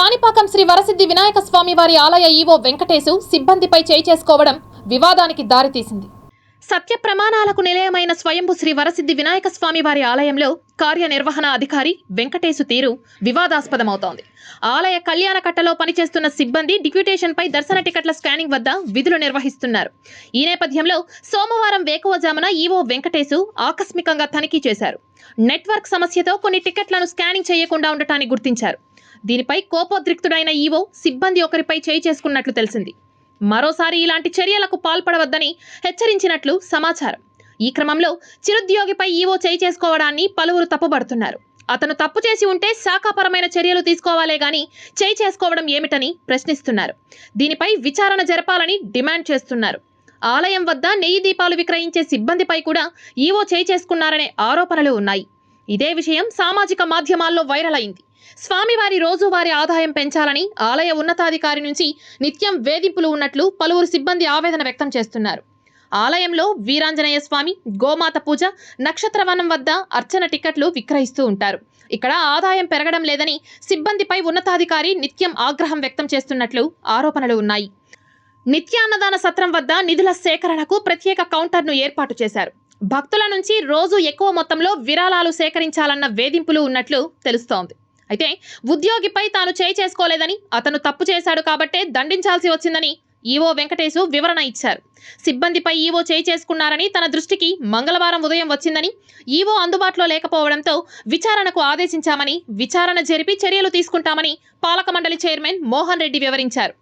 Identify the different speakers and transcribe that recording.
Speaker 1: కాణిపాకం శ్రీ వరసిద్ధి వినాయక స్వామి వారి ఆలయ ఈవో వెంకటేశు సిబ్బందిపై చేయి చేసుకోవడం వివాదానికి దారితీసింది. సత్య ప్రమాణాలకు నిలయమైన స్వయంభు శ్రీ వరసిద్ధి వినాయక స్వామి వారి ఆలయంలో కార్యనిర్వహణ అధికారి వెంకటేశు తీరు వివాదాస్పదమవుతోంది. ఆలయ కళ్యాణ కట్టలో పనిచేస్తున్న సిబ్బంది డిప్యూటేషన్ పై దర్శన టికెట్ల స్కానింగ్ వద్ద విధులు నిర్వహిస్తున్నారు. ఈ నేపథ్యంలో సోమవారం వేకువజామున ఈవో వెంకటేశు ఆకస్మికంగా తనిఖీ చేశారు. నెట్వర్క్ సమస్యతో కొన్ని టికెట్లను స్కానింగ్ చేయకుండా ఉండటాన్ని గుర్తించారు. దీనిపై కోపోద్రిక్తుడైన ఈవో సిబ్బంది ఒకరిపై చేయి చేసుకున్నట్లు తెలిసింది. మరోసారి ఇలాంటి చర్యలకు పాల్పడవద్దని హెచ్చరించినట్లు సమాచారం. ఈ క్రమంలో చిరుద్యోగిపై ఈవో చేయి చేసుకోవడాన్ని పలువురు తప్పుపడుతున్నారు అతను తప్పు చేసి ఉంటే శాఖాపరమైన చర్యలు తీసుకోవాలే గాని చేయి చేసుకోవడం ఏమిటని ప్రశ్నిస్తున్నారు. దీనిపై విచారణ జరపాలని డిమాండ్ చేస్తున్నారు. ఆలయం వద్ద నెయ్యి దీపాలు విక్రయించే సిబ్బందిపై కూడా ఈవో చేయి చేసుకున్నారనే ఆరోపణలు ఉన్నాయి. ఇదే విషయం సామాజిక మాధ్యమాల్లో వైరల్ అయింది. స్వామివారి రోజువారీ ఆదాయం పెంచాలని ఆలయ ఉన్నతాధికారి నుంచి నిత్యం వేధింపులు ఉన్నట్లు పలువురు సిబ్బంది ఆవేదన వ్యక్తం చేస్తున్నారు. ఆలయంలో వీరాంజనేయ స్వామి గోమాత పూజ నక్షత్రవనం వద్ద అర్చన టికెట్లు విక్రయిస్తూ ఉంటారు. ఇక్కడ ఆదాయం పెరగడం లేదని సిబ్బందిపై ఉన్నతాధికారి నిత్యం ఆగ్రహం వ్యక్తం చేస్తున్నట్లు ఆరోపణలు ఉన్నాయి. నిత్యాన్నదాన సత్రం వద్ద నిధుల సేకరణకు ప్రత్యేక కౌంటర్ను ఏర్పాటు చేశారు. భక్తుల నుంచి రోజు ఎక్కువ మొత్తంలో విరాళాలు సేకరించాలన్న వేధింపులు ఉన్నట్లు తెలుస్తోంది. అయితే ఉద్యోగిపై తాను చేయి చేసుకోలేదని అతను తప్పు చేశాడు కాబట్టే దండించాల్సి వచ్చిందని ఈవో వెంకటేశు వివరణ ఇచ్చారు. సిబ్బందిపై ఈవో చేయి చేసుకున్నారని తన దృష్టికి మంగళవారం ఉదయం వచ్చిందని ఈవో అందుబాటులో లేకపోవడంతో విచారణకు ఆదేశించామని విచారణ జరిపి చర్యలు తీసుకుంటామని పాలక మండలి చైర్మన్ మోహన్ రెడ్డి వివరించారు.